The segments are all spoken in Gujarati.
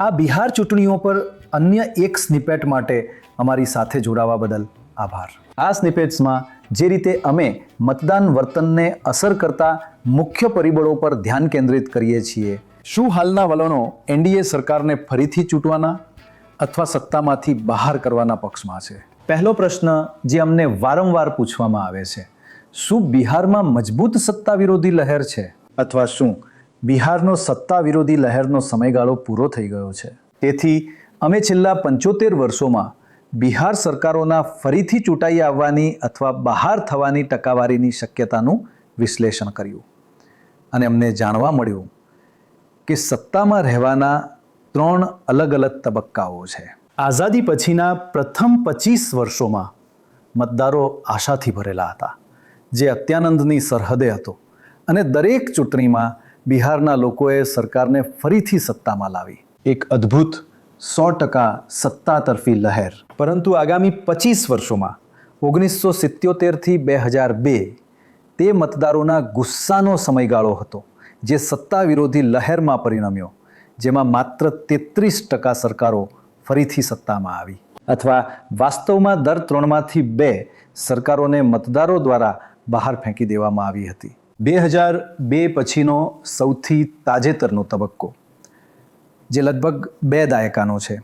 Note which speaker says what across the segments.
Speaker 1: આ બિહાર ચૂંટણીઓ પર અન્ય એક સ્નિપેટ માટે અમારી સાથે જોડાવા બદલ આભાર. આ સ્નિપેટ્સમાં જે રીતે અમે મતદાન વર્તનને અસર કરતા મુખ્ય પરિબળો પર ધ્યાન કેન્દ્રિત કરીએ છીએ, શું હાલના વલણો એનડીએ સરકારને ફરીથી ચૂંટવાના અથવા સત્તામાંથી બહાર કરવાના પક્ષમાં છે? પહેલો પ્રશ્ન જે અમને વારંવાર પૂછવામાં આવે છે, શું બિહારમાં મજબૂત સત્તા વિરોધી લહેર છે? અથવા શું બિહારનો સત્તા વિરોધી લહેરનો સમયગાળો પૂરો થઈ ગયો છે. તેથી અમે છેલ્લા પંચોતેર વર્ષોમાં બિહાર સરકારોના ફરીથી ચૂંટાઈ આવવાની અથવા બહાર થવાની ટકાવારીની શક્યતાનું વિશ્લેષણ કર્યું. અને અમને જાણવા મળ્યું કે સત્તામાં રહેવાના ત્રણ અલગ અલગ તબક્કાઓ છે. આઝાદી પછીના પ્રથમ પચીસ વર્ષોમાં મતદારો આશાથી ભરેલા હતા, જે અત્યાનંદની સરહદે હતો અને દરેક ચૂંટણીમાં બિહારના લોકોએ સરકારને ફરીથી સત્તામાં લાવી. એક અદ્ભુત સો ટકા સત્તા તરફી લહેર. પરંતુ આગામી પચીસ વર્ષોમાં ઓગણીસો સિત્યોતેરથી બે હજાર બે, તે મતદારોના ગુસ્સાનો સમયગાળો હતો, જે સત્તા વિરોધી લહેરમાં પરિણમ્યો, જેમાં માત્ર તેત્રીસ ટકા સરકારો ફરીથી સત્તામાં આવી. અથવા વાસ્તવમાં દર ત્રણમાંથી બે સરકારોને મતદારો દ્વારા બહાર ફેંકી દેવામાં આવી હતી. બે હજાર બે પછીનો સૌથી તાજેતરનો તબક્કો, જે લગભગ બે દાયકાનો છે.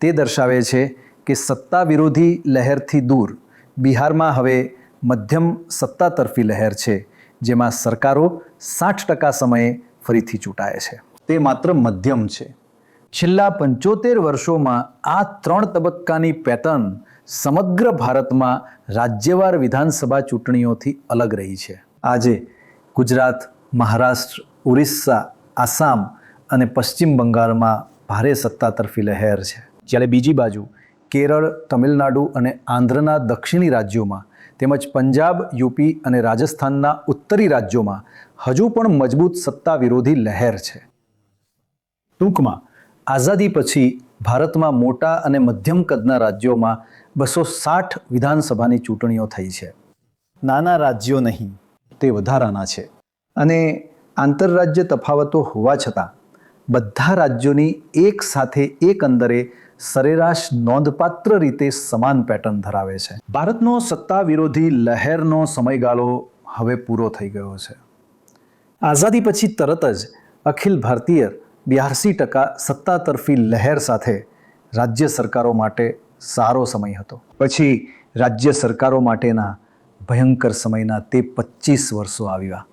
Speaker 1: તે દર્શાવે છે કે સત્તા વિરોધી લહેરથી દૂર બિહારમાં હવે મધ્યમ સત્તા તરફી લહેર છે, જેમાં સરકારો સાઠ ટકા સમયે ફરીથી ચૂંટાય છે. તે માત્ર મધ્યમ છે. છેલ્લા પંચોતેર વર્ષોમાં આ ત્રણ તબક્કાની પેટર્ન સમગ્ર ભારતમાં રાજ્યવાર વિધાનસભા ચૂંટણીઓથી અલગ રહી છે. આજે ગુજરાત, મહારાષ્ટ્ર ઓરિસ્સા આસામ અને પશ્ચિમ બંગાળમાં ભારે સત્તા તરફી લહેર છે. જ્યારે બીજી બાજુ કેરળ, તમિલનાડુ અને આંધ્રના દક્ષિણી રાજ્યોમાં તેમજ પંજાબ, યુપી અને રાજસ્થાનના ઉત્તરી રાજ્યોમાં હજુ પણ મજબૂત સત્તા વિરોધી લહેર છે. ટૂંકમાં, આઝાદી પછી ભારતમાં મોટા અને મધ્યમ કદના રાજ્યોમાં બસો સાઠ વિધાનસભાની ચૂંટણીઓ થઈ છે. નાના રાજ્યો નહીં તે વધારાના છે. અને આંતરરાજ્ય તફાવતો હોવા છતાં, બધા રાજ્યોની એક સાથે એક અંદરે સરેરાશ નોંધપાત્ર રીતે સમાન પેટર્ન ધરાવે છે. ભારતનો સત્તા વિરોધી લહેરનો સમયગાળો હવે પૂરો થઈ ગયો છે. આઝાદી પછી તરત જ અખિલ ભારતીય બ્યાસી ટકા સત્તા તરફી લહેર સાથે રાજ્ય સરકારો માટે સારો સમય હતો. પછી રાજ્ય સરકારો માટેના ભયંકર સમયના તે પચીસ વર્ષો આવ્યા,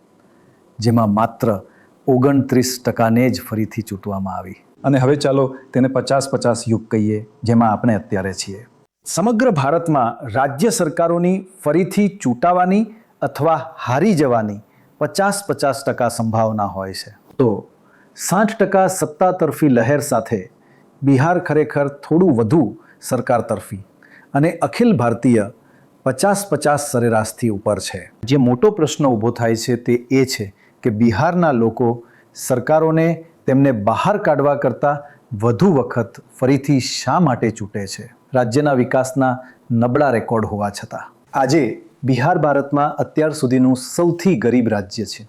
Speaker 1: જેમાં માત્ર ઓગણત્રીસ ટકાને જ ફરીથી ચૂંટવામાં આવી. અને હવે ચાલો તેને પચાસ પચાસ યુગ કહીએ, જેમાં આપણે અત્યારે છીએ. સમગ્ર ભારતમાં રાજ્ય સરકારોની ફરીથી ચૂંટાવાની અથવા હારી જવાની પચાસ પચાસ ટકા સંભાવના હોય છે. તો સાઠ ટકા સત્તા તરફી લહેર સાથે બિહાર ખરેખર થોડું વધુ સરકાર તરફી અને અખિલ ભારતીય પચાસ પચાસ સરેરાશથી ઉપર છે. જે મોટો પ્રશ્ન ઊભો થાય છે તે એ છે કે બિહારના લોકો સરકારોને તેમને બહાર કાઢવા કરતાં વધુ વખત ફરીથી શા માટે ચૂંટે છે? રાજ્યના વિકાસના નબળા રેકોર્ડ હોવા છતાં. આજે બિહાર ભારતમાં અત્યાર સુધીનું સૌથી ગરીબ રાજ્ય છે.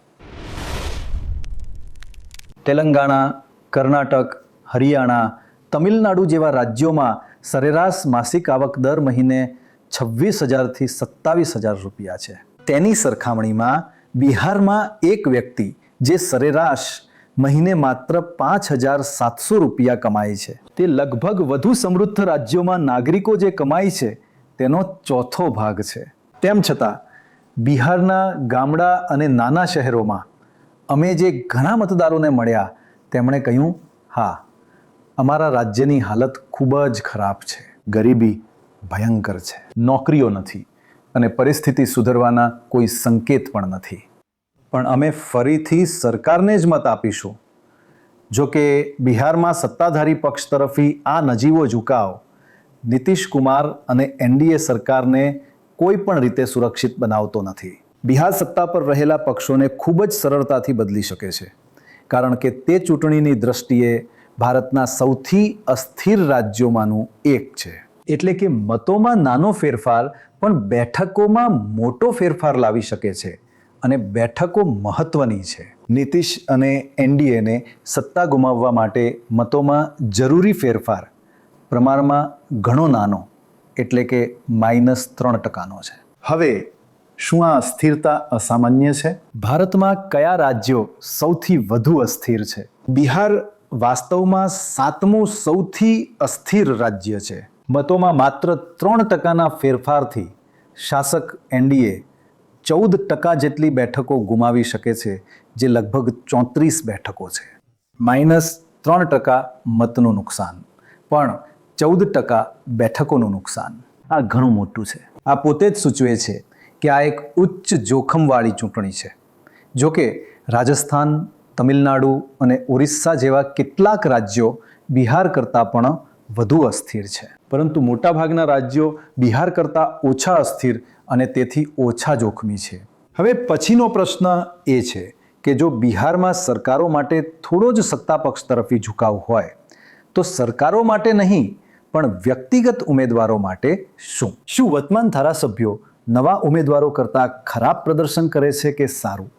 Speaker 1: તેલંગાણા, કર્ણાટક, હરિયાણા, તમિલનાડુ જેવા રાજ્યોમાં સરેરાશ માસિક આવક દર મહિને છવ્વીસ હજારથી સત્તાવીસ હજાર રૂપિયા છે. તેની સરખામણીમાં બિહારમાં એક વ્યક્તિ જે સરેરાશ મહિને માત્ર પાંચ હજાર સાતસો રૂપિયા કમાય છે. તે લગભગ વધુ સમૃદ્ધ રાજ્યોમાં નાગરિકો જે કમાય છે, તેનો ચોથો ભાગ છે. તેમ છતાં, બિહારના ગામડા અને નાના શહેરોમાં અમે જે ઘણા મતદારોને મળ્યા, તેમણે કહ્યું, હા, અમારા રાજ્યની હાલત ખૂબ જ ખરાબ છે. ગરીબી ભયંકર છે. નોકરીઓ નથી અને પરિસ્થિતિ સુધરવાના કોઈ સંકેત પણ નથી. પણ અમે ફરીથી સરકારને જ મત આપીશું. જો કે બિહારમાં સત્તાધારી પક્ષ તરફી આ નજીવો ઝુકાવ નીતિશ કુમાર અને એનડીએ સરકારને કોઈ પણ રીતે સુરક્ષિત બનાવતો નથી. બિહાર સત્તા પર રહેલા પક્ષોને ખૂબ જ સરળતાથી બદલી શકે છે. કારણ કે તે ચૂંટણીની દ્રષ્ટિએ ભારતના સૌથી અસ્થિર રાજ્યોમાંનું એક છે. એટલે કે મતોમાં નાનો ફેરફાર, પણ બેઠકોમાં મોટો ફેરફાર લાવી શકે છે અને બેઠકો મહત્વની છે. નીતિશ અને એનડીએને સત્તા ગુમાવવા માટે મતોમાં જરૂરી ફેરફાર, પ્રમાણમાં ઘણો નાનો, એટલે કે માઇનસ ત્રણ ટકાનો છે. હવે, શું આ અસ્થિરતા અસામાન્ય છે? ભારતમાં કયા રાજ્યો સૌથી વધુ અસ્થિર છે? બિહાર વાસ્તવમાં સાતમું સૌથી અસ્થિર રાજ્ય છે. મતોમાં માત્ર ત્રણ ટકાના ફેરફારથી શાસક એનડીએ ચૌદ ટકા જેટલી બેઠકો ગુમાવી શકે છે જે લગભગ ચોત્રીસ બેઠકો છે. માઇનસ ત્રણ ટકા મતનું નુકસાન પણ ચૌદ ટકા બેઠકોનું નુકસાન. આ ઘણું મોટું છે. આ પોતે જ સૂચવે છે કે આ એક ઉચ્ચ જોખમવાળી ચૂંટણી છે. જોકે રાજસ્થાન તમિલનાડુ અને ઓરિસ્સા જેવા કેટલાક રાજ્યો બિહાર કરતાં પણ વધુ અસ્થિર છે. પરંતુ મોટાભાગના રાજ્યો બિહાર કરતાં ઓછા અસ્થિર અને તેથી ઓછા જોખમી છે. હવે પછીનો પ્રશ્ન એ છે કે જો બિહારમાં સરકારો માટે થોડો જ સત્તા પક્ષ તરફી ઝુકાવ હોય, તો સરકારો માટે નહીં, પણ વ્યક્તિગત ઉમેદવારો માટે શું? શું વર્તમાન ધારાસભ્યો નવા ઉમેદવારો કરતાં ખરાબ પ્રદર્શન કરે છે કે સારું?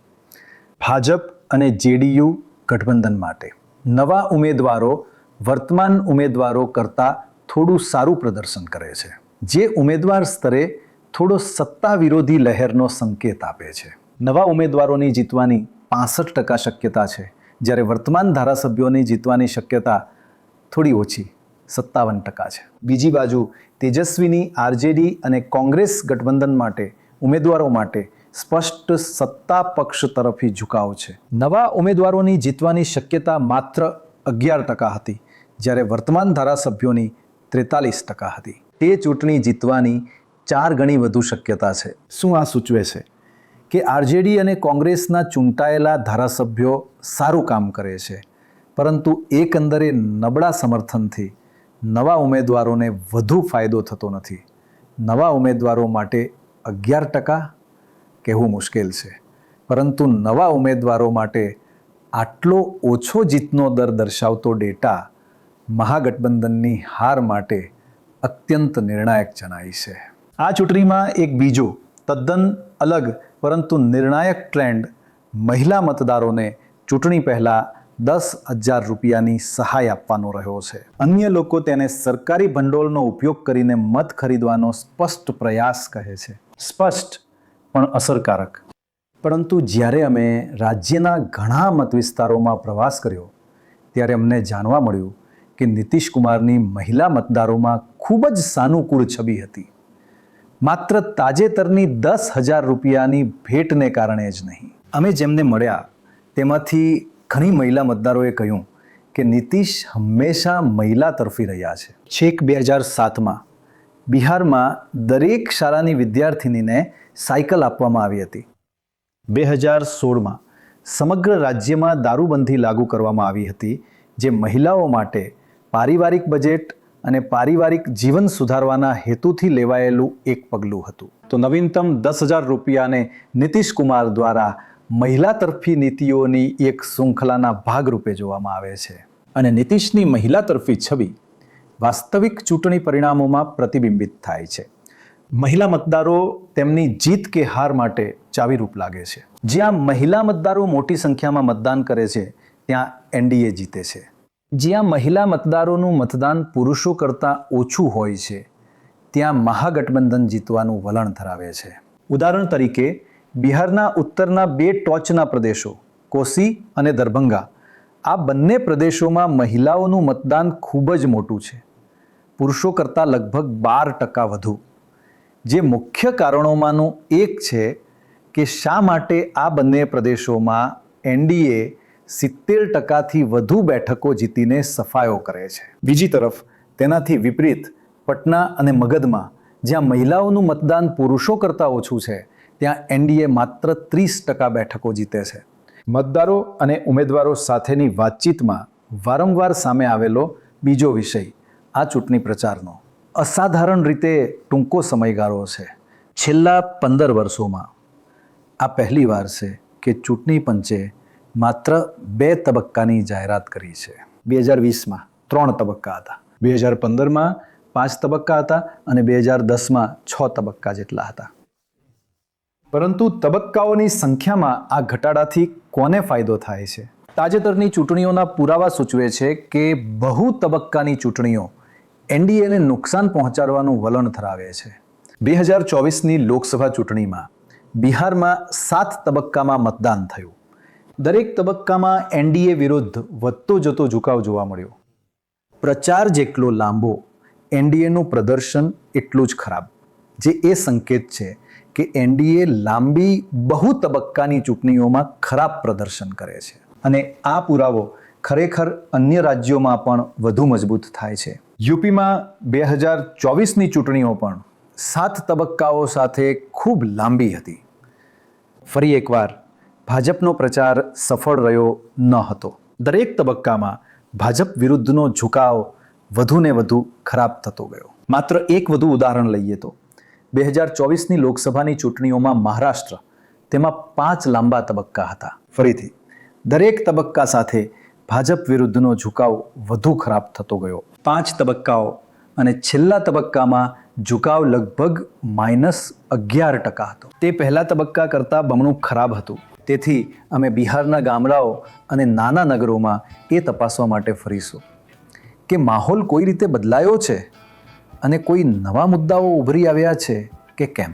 Speaker 1: ભાજપ અને જેડીયુ ગઠબંધન માટે નવા ઉમેદવારો, વર્તમાન ઉમેદવારો કરતાં થોડું સારું પ્રદર્શન કરે છે. જે ઉમેદવાર સ્તરે થોડો સત્તા વિરોધી લહેરનો સંકેત આપે છે. નવા ઉમેદવારોની જીતવાની પાસઠ ટકા શક્યતા છે. જ્યારે વર્તમાન ધારાસભ્યોની જીતવાની શક્યતા થોડી ઓછી, સત્તાવન ટકા છે. બીજી બાજુ, તેજસ્વીની આરજેડી અને કોંગ્રેસ ગઠબંધન માટે, ઉમેદવારો માટે સ્પષ્ટ સત્તા પક્ષ તરફી ઝુકાવ છે. નવા ઉમેદવારોની જીતવાની શક્યતા માત્ર અગિયાર ટકા હતી. જ્યારે વર્તમાન ધારાસભ્યોની ત્રેતાલીસ ટકા હતી. તે ચૂંટણી જીતવાની ચાર ગણી વધુ શક્યતા છે. શું આ સૂચવે છે? કે આરજેડી અને કોંગ્રેસના ચૂંટાયેલા ધારાસભ્યો સારું કામ કરે છે, પરંતુ એકંદરે નબળા સમર્થનથી નવા ઉમેદવારોને વધુ ફાયદો થતો નથી. નવા ઉમેદવારો માટે અગિયાર ટકા કહેવું મુશ્કેલ છે, પરંતુ નવા ઉમેદવારો માટે આટલો ઓછો જીતનો દર દર્શાવતો ડેટા મહાગઠબંધનની હાર માટે અત્યંત નિર્ણાયક જણાય છે. આ ચૂંટણીમાં એક બીજો, તદ્દન અલગ, પરંતુ નિર્ણાયક ટ્રેન્ડ મહિલા મતદારોને ચૂંટણી પહેલાં દસ હજાર રૂપિયાની સહાય આપવાનો રહ્યો છે. અન્ય લોકો તેને સરકારી ભંડોળનો ઉપયોગ કરીને મત ખરીદવાનો સ્પષ્ટ પ્રયાસ કહે છે. સ્પષ્ટ, પણ અસરકારક. પરંતુ જ્યારે અમે રાજ્યના ઘણા મત વિસ્તારોમાં પ્રવાસ કર્યો, ત્યારે અમને જાણવા મળ્યું કે નીતિશ કુમારની મહિલા મતદારોમાં ખૂબ જ સાનુકૂળ છબી હતી. માત્ર તાજેતરની દસ હજાર રૂપિયાની ભેટને કારણે જ નહીં. અમે જેમને મળ્યા, તેમાંથી ઘણી મહિલા મતદારોએ કહ્યું કે નીતિશ હંમેશા મહિલા તરફી રહ્યા છે. છેક બે હજાર સાતમાં બિહારમાં દરેક શાળાની વિદ્યાર્થિનીને સાયકલ આપવામાં આવી હતી. બે હજાર સોળમાં સમગ્ર રાજ્યમાં દારૂબંધી લાગુ કરવામાં આવી હતી, જે મહિલાઓ માટે પારિવારિક બજેટ અને પારિવારિક જીવન સુધારવાના હેતુથી લેવાયેલું એક પગલું હતું. તો નવીનતમ દસ હજાર રૂપિયાને નીતિશ કુમાર દ્વારા મહિલા તરફી નીતિઓની એક શૃંખલાના ભાગરૂપે જોવામાં આવે છે. અને નીતિશની મહિલા તરફી છબી વાસ્તવિક ચૂંટણી પરિણામોમાં પ્રતિબિંબિત થાય છે. મહિલા મતદારો તેમની જીત કે હાર માટે ચાવીરૂપ લાગે છે. જ્યાં મહિલા મતદારો મોટી સંખ્યામાં મતદાન કરે છે, ત્યાં એનડીએ જીતે છે. જ્યાં મહિલા મતદારોનું મતદાન પુરુષો કરતાં ઓછું હોય છે, ત્યાં મહાગઠબંધન જીતવાનું વલણ ધરાવે છે. ઉદાહરણ તરીકે, બિહારના ઉત્તરના બે ટોચના પ્રદેશો, કોસી અને દરભંગા, આ બંને પ્રદેશોમાં મહિલાઓનું મતદાન ખૂબ જ મોટું છે. પુરુષો કરતાં લગભગ બાર ટકા વધુ. જે મુખ્ય કારણોમાંનું એક છે કે શા માટે આ બંને પ્રદેશોમાં એનડીએ સિત્તેર ટકાથી વધુ બેઠકો જીતીને સફાયો કરે છે. બીજી તરફ, તેનાથી વિપરીત, પટના અને મગધમાં જ્યાં મહિલાઓનું મતદાન પુરુષો કરતાં ઓછું છે, ત્યાં એનડીએ માત્ર ત્રીસ ટકા બેઠકો જીતે છે. મતદારો અને ઉમેદવારો સાથેની વાતચીતમાં વારંવાર સામે આવેલો બીજો વિષય, આ ચૂંટણી પ્રચારનો. અસાધારણ રીતે ટૂંકો સમયગાળો છે. છેલ્લા પંદર વર્ષોમાં આ પહેલીવાર છે કે ચૂંટણી પંચે માત્ર બે તબક્કાની જાહેરાત કરી છે. બે હજાર વીસમાં ત્રણ તબક્કા હતા. બે હજાર પંદરમાં પાંચ તબક્કા હતા અને બે હજાર દસમાં છ તબક્કા જેટલા હતા. પરંતુ તબક્કાઓની સંખ્યામાં આ ઘટાડાથી કોને ફાયદો થાય છે? તાજેતરની ચૂંટણીઓના પુરાવા સૂચવે છે કે બહુ તબક્કાની ચૂંટણીઓ એનડીએને નુકસાન પહોંચાડવાનું વલણ ધરાવે છે. બે હજાર ચોવીસની લોકસભા ચૂંટણીમાં બિહારમાં સાત તબક્કામાં મતદાન થયું. દરેક તબક્કામાં એનડીએ વિરુદ્ધ વધતો જતો ઝુકાવ જોવા મળ્યો. પ્રચાર જેટલો લાંબો, એનડીએનું પ્રદર્શન એટલું જ ખરાબ. જે એ સંકેત છે કે એનડીએ લાંબી બહુ તબક્કાની ચૂંટણીઓમાં ખરાબ પ્રદર્શન કરે છે. અને આ પુરાવો ખરેખર અન્ય રાજ્યોમાં પણ વધુ મજબૂત થાય છે. યુપીમાં બે હજાર ચોવીસની ચૂંટણીઓ પણ સાત તબક્કાઓ સાથે ખૂબ લાંબી હતી. ફરી એકવાર ભાજપનો પ્રચાર સફળ રહ્યો ન હતો. દરેક તબક્કામાં ભાજપ વિરુદ્ધનો ઝુકાવ વધુને વધુ ખરાબ થતો ગયો. માત્ર એક વધુ ઉદાહરણ લઈએ તો, બે હજાર ચોવીસની લોકસભાની ચૂંટણીઓમાં મહારાષ્ટ્ર તેમાં પાંચ લાંબા તબક્કા હતા. ફરીથી, દરેક તબક્કા સાથે ભાજપ વિરુદ્ધનો ઝુકાવ વધુ ખરાબ થતો ગયો. પાંચ તબક્કાઓ અને છેલ્લા તબક્કામાં ઝુકાવ લગભગ માઇનસ અગિયાર ટકા હતો. તે પહેલા તબક્કા કરતાં બમણું ખરાબ હતું. તેથી અમે બિહારના ગામડાઓ અને નાના નગરોમાં એ તપાસવા માટે ફરીશું. કે માહોલ કોઈ રીતે બદલાયો છે અને કોઈ નવા મુદ્દાઓ ઉભરી આવ્યા છે કે કેમ?